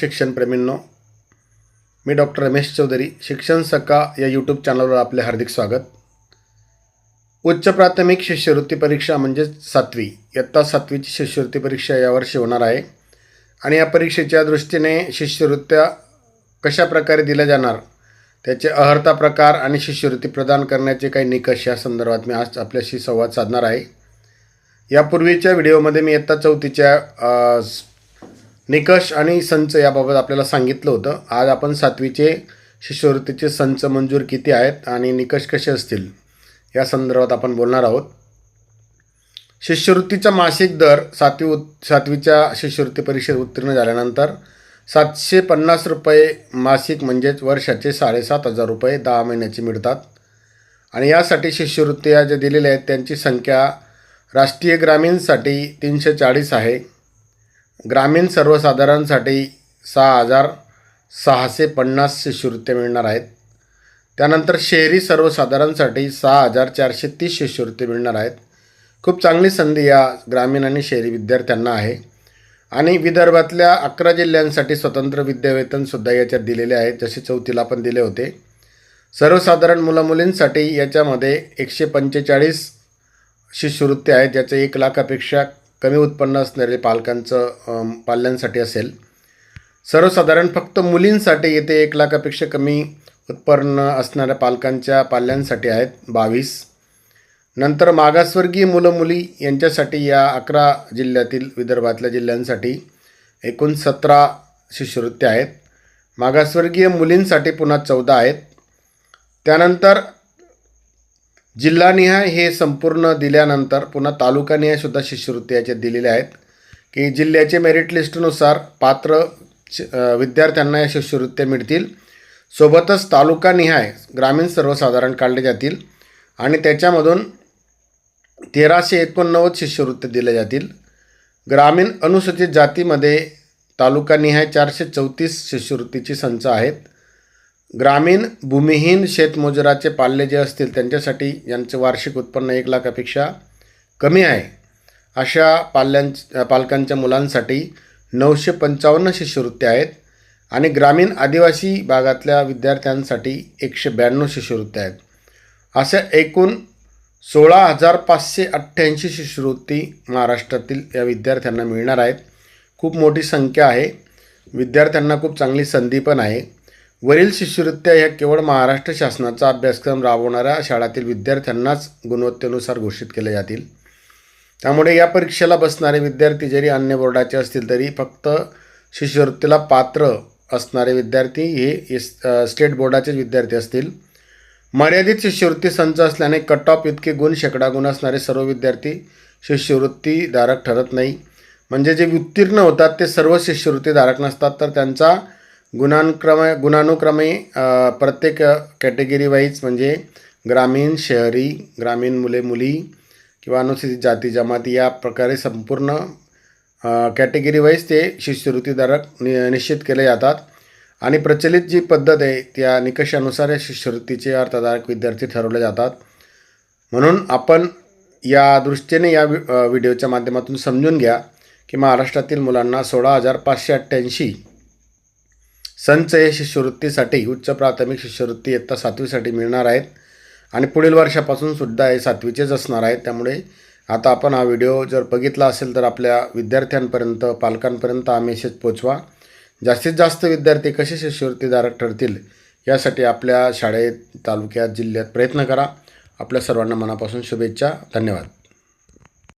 शिक्षणप्रेमींनो मी डॉक्टर रमेश चौधरी शिक्षण सका या यूट्यूब चॅनलवर आपले हार्दिक स्वागत. उच्च प्राथमिक शिष्यवृत्ती परीक्षा म्हणजेच सातवी. इयत्ता सातवीची शिष्यवृत्ती परीक्षा यावर्षी होणार आहे. आणि या परीक्षेच्या दृष्टीने शिष्यवृत्त्या कशा प्रकारे दिल्या जाणार त्याचे अहर्ता प्रकार आणि शिष्यवृत्ती प्रदान करण्याचे काही निकष या संदर्भात मी आज आपल्याशी संवाद साधणार आहे. यापूर्वीच्या व्हिडिओमध्ये मी इयत्ता चौथीच्या निकष आणि संच याबाबत आपल्याला सांगितलं होतं. आज आपण सातवीचे शिष्यवृत्तीचे संच मंजूर किती आहेत आणि निकष कसे असतील? या संदर्भात आपण बोलणार आहोत. शिष्यवृत्तीचा मासिक दर सातवी उत् सातवीच्या शिष्यवृत्ती परीक्षेत उत्तीर्ण झाल्यानंतर सातशे पन्नास रुपये मासिक म्हणजेच वर्षाचे साडेसात हजार रुपये दहा महिन्याचे मिळतात. आणि यासाठी शिष्यवृत्ती या ज्या दिलेल्या आहेत त्यांची संख्या राष्ट्रीय ग्रामीणसाठी तीनशे चाळीस आहे. ग्रामीण सर्वसाधारणसाठी सहा हजार सहाशे पन्नास शिष्यवृत्त्या मिळणार आहेत. त्यानंतर शहरी सर्वसाधारणसाठी सहा हजार चारशे तीस शिष्यवृत्ती मिळणार आहेत. खूप चांगली संधी या ग्रामीण आणि शहरी विद्यार्थ्यांना आहे. आणि विदर्भातल्या अकरा जिल्ह्यांसाठी स्वतंत्र विद्यावेतनसुद्धा याच्यात दिलेले आहेत जसे चौथीला पण दिले होते. सर्वसाधारण मुलामुलींसाठी याच्यामध्ये एकशे पंचेचाळीस शिष्यवृत्ती आहेत ज्याचं एक लाखापेक्षा कमी उत्पन्न असणारे पालकांचं पाल्यांसाठी असेल. सर्वसाधारण फक्त मुलींसाठी येथे एक लाखापेक्षा कमी उत्पन्न असणाऱ्या पालकांच्या पाल्यांसाठी आहेत बावीस. नंतर मागासवर्गीय मुलं मुली यांच्यासाठी या अकरा जिल्ह्यातील विदर्भातल्या जिल्ह्यांसाठी एकूण सतरा शिष्यवृत्त्या आहेत. मागासवर्गीय मुलींसाठी पुन्हा चौदा आहेत. त्यानंतर जिल्हानिहाय हे संपूर्ण दिल्यानंतर पुन्हा तालुकानिहाय सुद्धा शिष्यवृत्ती याच्यात दिलेल्या आहेत. की जिल्ह्याचे मेरिट लिस्टनुसार पात्र श- विद्यार्थ्यांना या शिष्यवृत्त्या मिळतील. सोबतच तालुकानिहाय ग्रामीण सर्वसाधारण काढले जातील आणि त्याच्यामधून तेराशे एकोणनव्वद शिष्यवृत्त्या दिल्या जातील. ग्रामीण अनुसूचित जातीमध्ये तालुकानिहाय चारशे चौतीस शिष्यवृत्तीची संच आहेत. ग्रामीण भूमिहीन शेतमजुराचे पाल्य जे असतील त्यांच्यासाठी यांचं वार्षिक उत्पन्न एक लाखापेक्षा कमी आहे. अशा पाल्यांच्या पालकांच्या मुलांसाठी नऊशे पंचावन्न शिष्यवृत्त्या आहेत आणि ग्रामीण आदिवासी भागातल्या विद्यार्थ्यांसाठी एकशे ब्याण्णव शिष्यवृत्त्या आहेत. अशा एकूण सोळा हजार पाचशे अठ्ठ्याऐंशी शिष्यवृत्ती महाराष्ट्रातील या विद्यार्थ्यांना मिळणार आहेत. खूप मोठी संख्या आहे. विद्यार्थ्यांना खूप चांगली संधी पण आहे. वरील शिष्यवृत्त्या ह्या केवळ महाराष्ट्र शासनाचा अभ्यासक्रम राबवणाऱ्या शाळातील विद्यार्थ्यांनाच गुणवत्तेनुसार घोषित केले जातील. त्यामुळे या परीक्षेला बसणारे विद्यार्थी जरी अन्य बोर्डाचे असतील तरी फक्त शिष्यवृत्तीला पात्र असणारे विद्यार्थी हे स्टेट बोर्डाचेच विद्यार्थी असतील. मर्यादित शिष्यवृत्ती संच असल्याने कट ऑफ इतके गुण शेकडा गुण असणारे सर्व विद्यार्थी शिष्यवृत्तीधारक ठरत नाही. म्हणजे जे उत्तीर्ण होतात ते सर्व शिष्यवृत्तीधारक नसतात तर त्यांचा गुणानुक्रम गुणानुक्रमे प्रत्येक कॅटेगरी वाईज म्हणजे ग्रामीण शहरी ग्रामीण मुले मुली किंवा अनुसूचित जाती जमाती या प्रकारे संपूर्ण कॅटेगरी वाईज ते शिष्यवृत्तीधारक नि निश्चित केले जातात. आणि प्रचलित जी पद्धत आहे त्या निकषानुसार या शिष्यवृत्तीचे अर्थधारक विद्यार्थी ठरवले जातात. म्हणून आपण या दृष्टीने या व्हिडिओच्या माध्यमातून समजून घ्या की महाराष्ट्रातील मुलांना सोळा हजार पाचशे अठ्ठ्याऐंशी संच हे शिष्यवृत्तीसाठी उच्च प्राथमिक शिष्यवृत्ती इयत्ता सातवीसाठी मिळणार आहेत. आणि पुढील वर्षापासून सुद्धा हे सातवीचेच असणार आहेत. त्यामुळे आता आपण हा व्हिडिओ जर बघितला असेल तर आपल्या विद्यार्थ्यांपर्यंत पालकांपर्यंत हा मेसेज पोचवा. जास्तीत जास्त विद्यार्थी कसे शिष्यवृत्तीधारक ठरतील यासाठी आपल्या शाळेत तालुक्यात जिल्ह्यात प्रयत्न करा. आपल्या सर्वांना मनापासून शुभेच्छा. धन्यवाद.